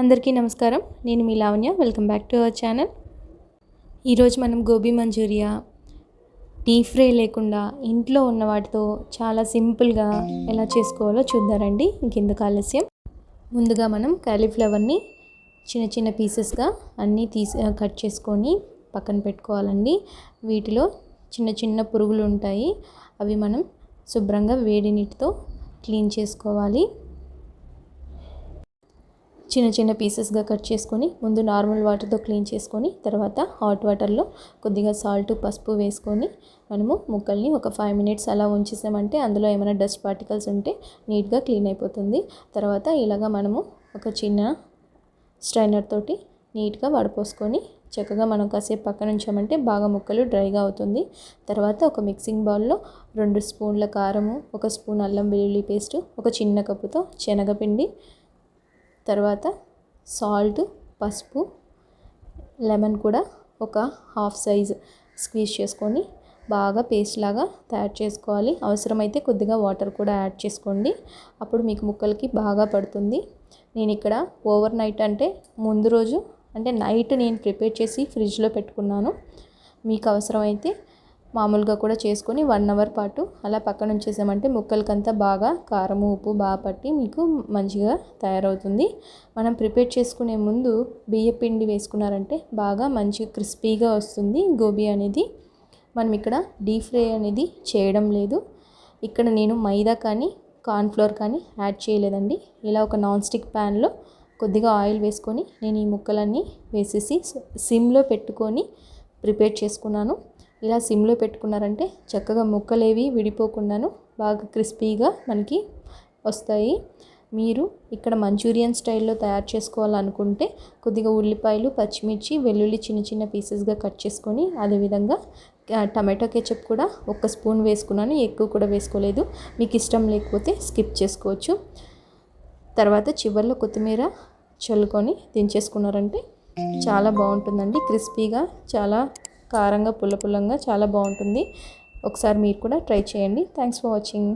అందరికీ నమస్కారం. నేను మీ Lavanya. Welcome back to our channel ఈరోజు మనం గోబీ మంచూరియా డీప్ ఫ్రై లేకుండా ఇంట్లో ఉన్న వాటితో చాలా సింపుల్గా ఎలా చేసుకోవాలో చూద్దారండి. ఇంకెందుకు ఆలస్యం. ముందుగా మనం కాలీఫ్లవర్ని చిన్న చిన్న పీసెస్గా అన్నీ తీసి కట్ చేసుకొని పక్కన పెట్టుకోవాలండి. వీటిలో చిన్న చిన్న పురుగులు ఉంటాయి. అవి మనం శుభ్రంగా వేడి నీటితో క్లీన్ చేసుకోవాలి. చిన్న చిన్న పీసెస్గా కట్ చేసుకొని ముందు నార్మల్ వాటర్తో క్లీన్ చేసుకొని తర్వాత హాట్ వాటర్లో కొద్దిగా సాల్ట్ పసుపు వేసుకొని మనము ముక్కల్ని ఒక ఫైవ్ మినిట్స్ అలా ఉంచేసామంటే అందులో ఏమైనా డస్ట్ పార్టికల్స్ ఉంటే నీట్గా క్లీన్ అయిపోతుంది. తర్వాత ఇలాగ మనము ఒక చిన్న స్ట్రైనర్ తోటి నీట్గా వడపోసుకొని చక్కగా మనం కాసేపు పక్కన ఉంచామంటే బాగా ముక్కలు డ్రైగా అవుతుంది. తర్వాత ఒక మిక్సింగ్ బౌల్లో రెండు స్పూన్ల కారము ఒక స్పూన్ అల్లం వెల్లుల్లి పేస్ట్ ఒక చిన్న కప్పుతో శనగపిండి తర్వాత సాల్ట్ పసుపు లెమన్ కూడా ఒక హాఫ్ సైజ్ స్క్వీజ్ చేసుకొని బాగా పేస్ట్ లాగా తయారు చేసుకోవాలి. అవసరమైతే కొద్దిగా వాటర్ కూడా యాడ్ చేసుకోండి. అప్పుడు మీకు ముక్కలకి బాగా పడుతుంది. నేను ఇక్కడ ఓవర్ నైట్ అంటే ముందు రోజు అంటే నైట్ నేను ప్రిపేర్ చేసి ఫ్రిడ్జ్లో పెట్టుకున్నాను. మీకు అవసరమైతే మామూలుగా కూడా చేసుకొని వన్ అవర్ పాటు అలా పక్కన ఉంచేసామంటే ముక్కలకంతా బాగా కారం ఉప్పు బాగా పట్టి మీకు మంచిగా తయారవుతుంది. మనం ప్రిపేర్ చేసుకునే ముందు బియ్య పిండి వేసుకున్నారంటే బాగా మంచి క్రిస్పీగా వస్తుంది గోబీ అనేది. మనం ఇక్కడ డీప్ ఫ్రై అనేది చేయడం లేదు. ఇక్కడ నేను మైదా కానీ కార్న్ఫ్లోర్ కానీ యాడ్ చేయలేదండి. ఇలా ఒక నాన్ స్టిక్ ప్యాన్లో కొద్దిగా ఆయిల్ వేసుకొని నేను ఈ ముక్కలన్నీ వేసేసి సిమ్లో పెట్టుకొని ప్రిపేర్ చేసుకున్నాను. ఇలా సిమ్లో పెట్టుకున్నారంటే చక్కగా ముక్కలేవి విడిపోకుండాను బాగా క్రిస్పీగా మనకి వస్తాయి. మీరు ఇక్కడ మంచూరియన్ స్టైల్లో తయారు చేసుకోవాలనుకుంటే కొద్దిగా ఉల్లిపాయలు పచ్చిమిర్చి వెల్లుల్లి చిన్న చిన్న పీసెస్గా కట్ చేసుకొని అదేవిధంగా టమాటో కెచప్ కూడా ఒక స్పూన్ వేసుకున్నాను. ఎక్కువ కూడా వేసుకోలేదు. మీకు ఇష్టం లేకపోతే స్కిప్ చేసుకోవచ్చు. తర్వాత చివరిలో కొత్తిమీర చల్లుకొని దించేసుకున్నారంటే చాలా బాగుంటుందండి. క్రిస్పీగా చాలా కారంగా పుల్ల పుల్లంగా చాలా బాగుంటుంది. ఒకసారి మీరు కూడా ట్రై చేయండి. Thanks for watching